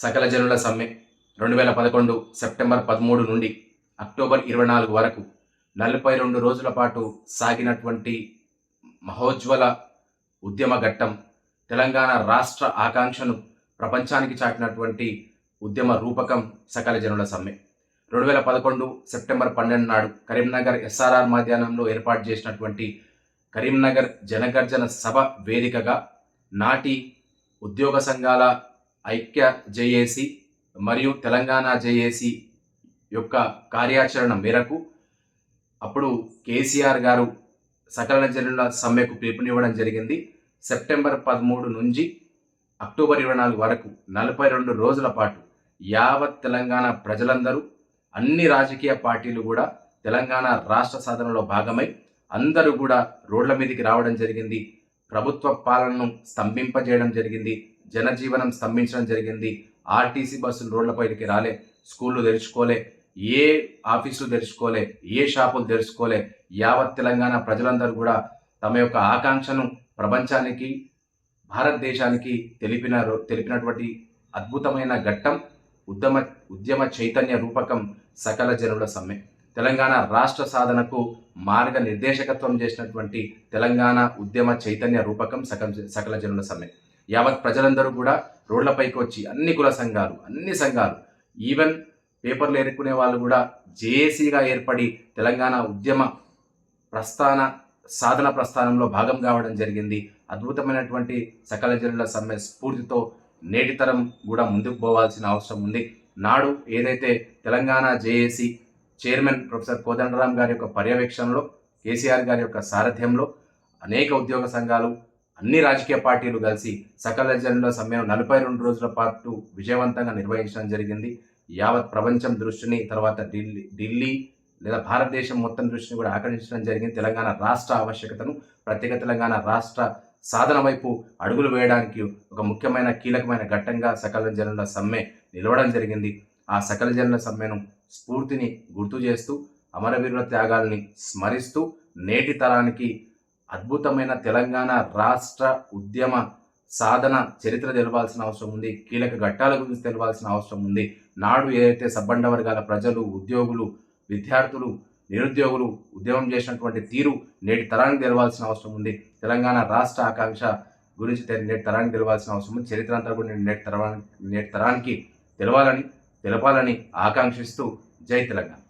సకల జనుల సమ్మె రెండు వేల పదకొండు సెప్టెంబర్ పదమూడు నుండి అక్టోబర్ ఇరవై నాలుగు వరకు నలభై రెండు రోజుల పాటు సాగినటువంటి మహోజ్వల ఉద్యమ ఘట్టం తెలంగాణ రాష్ట్ర ఆకాంక్షను ప్రపంచానికి చాటినటువంటి ఉద్యమ రూపకం సకల జనుల సమ్మె. రెండు వేల పదకొండు సెప్టెంబర్ పన్నెండు నాడు కరీంనగర్ ఎస్ఆర్ఆర్ మధ్యాహ్నంలో ఏర్పాటు చేసినటువంటి కరీంనగర్ జనగర్జన సభ వేదికగా నాటి ఉద్యోగ సంఘాల ఐక్య జేఏసీ మరియు తెలంగాణ జేఏసీ యొక్క కార్యాచరణ మేరకు అప్పుడు కేసీఆర్ గారు సకల జనుల సమ్మెకు పిలుపునివ్వడం జరిగింది. సెప్టెంబర్ పదమూడు నుంచి అక్టోబర్ ఇరవై నాలుగు వరకు నలభై రెండు రోజుల పాటు యావత్ తెలంగాణ ప్రజలందరూ అన్ని రాజకీయ పార్టీలు కూడా తెలంగాణ రాష్ట్ర సాధనలో భాగమై అందరూ కూడా రోడ్ల మీదకి రావడం జరిగింది. ప్రభుత్వ పాలనను స్తంభింపజేయడం జరిగింది. జనజీవనం స్తంభించడం జరిగింది. ఆర్టీసీ బస్సులు రోడ్లపైకి రాలే స్కూళ్ళు తెరుచుకోలే ఏ ఆఫీసులు తెరుచుకోలే ఏ షాపులు తెరుచుకోలే. యావత్ తెలంగాణ ప్రజలందరూ కూడా తమ యొక్క ఆకాంక్షను ప్రపంచానికి భారతదేశానికి తెలిపిన తెలిపినటువంటి అద్భుతమైన ఘట్టం ఉద్యమ ఉద్యమ చైతన్య రూపకం సకల జనుల సమ్మె. తెలంగాణ రాష్ట్ర సాధనకు మార్గ నిర్దేశకత్వం చేసినటువంటి తెలంగాణ ఉద్యమ చైతన్య రూపకం సకల సకల జనుల సమ్మె. యావత్ ప్రజలందరూ కూడా రోడ్లపైకి వచ్చి అన్ని కుల సంఘాలు అన్ని సంఘాలు ఈవెన్ పేపర్లు ఎరుక్కునే వాళ్ళు కూడా జేఏసీగా ఏర్పడి తెలంగాణ ఉద్యమ ప్రస్థాన సాధన ప్రస్థానంలో భాగం కావడం జరిగింది. అద్భుతమైనటువంటి సకల జనుల సమ్మె స్ఫూర్తితో నేటితరం కూడా ముందుకు పోవాల్సిన అవసరం ఉంది. నాడు ఏదైతే Telangana JAC chairman professor Kodandaram గారి యొక్క పర్యవేక్షణలో కేసీఆర్ గారి యొక్క సారథ్యంలో అనేక ఉద్యోగ సంఘాలు అన్ని రాజకీయ పార్టీలు కలిసి సకల జనుల సమ్మెను నలభై రెండు రోజుల పాటు విజయవంతంగా నిర్వహించడం జరిగింది. యావత్ ప్రపంచం దృష్టిని తర్వాత ఢిల్లీ ఢిల్లీ లేదా భారతదేశం మొత్తం దృష్టిని కూడా ఆకర్షించడం జరిగింది. తెలంగాణ రాష్ట్ర ఆవశ్యకతను ప్రత్యేక తెలంగాణ రాష్ట్ర సాధన వైపు అడుగులు వేయడానికి ఒక ముఖ్యమైన కీలకమైన ఘట్టంగా సకల జనుల సమ్మె నిలవడం జరిగింది. ఆ సకల జనుల సమ్మెను స్ఫూర్తిని గుర్తు చేస్తూ అమరవీరుల త్యాగాల్ని స్మరిస్తూ నేటి తరానికి అద్భుతమైన తెలంగాణ రాష్ట్ర ఉద్యమ సాధన చరిత్ర తెలవాల్సిన అవసరం ఉంది. కీలక ఘట్టాల గురించి తెలవాల్సిన అవసరం ఉంది. నాడు ఏదైతే సబ్బండ వర్గాల ప్రజలు ఉద్యోగులు విద్యార్థులు నిరుద్యోగులు ఉద్యమం చేసినటువంటి తీరు నేటి తరానికి తెలవాల్సిన అవసరం ఉంది. తెలంగాణ రాష్ట్ర ఆకాంక్ష గురించి నేటి తరానికి తెలవాల్సిన అవసరం ఉంది. చరిత్ర అంతా కూడా నేటి తరానికి నేటి తరానికి తెలవాలని తెలపాలని ఆకాంక్షిస్తూ జై తెలంగాణ.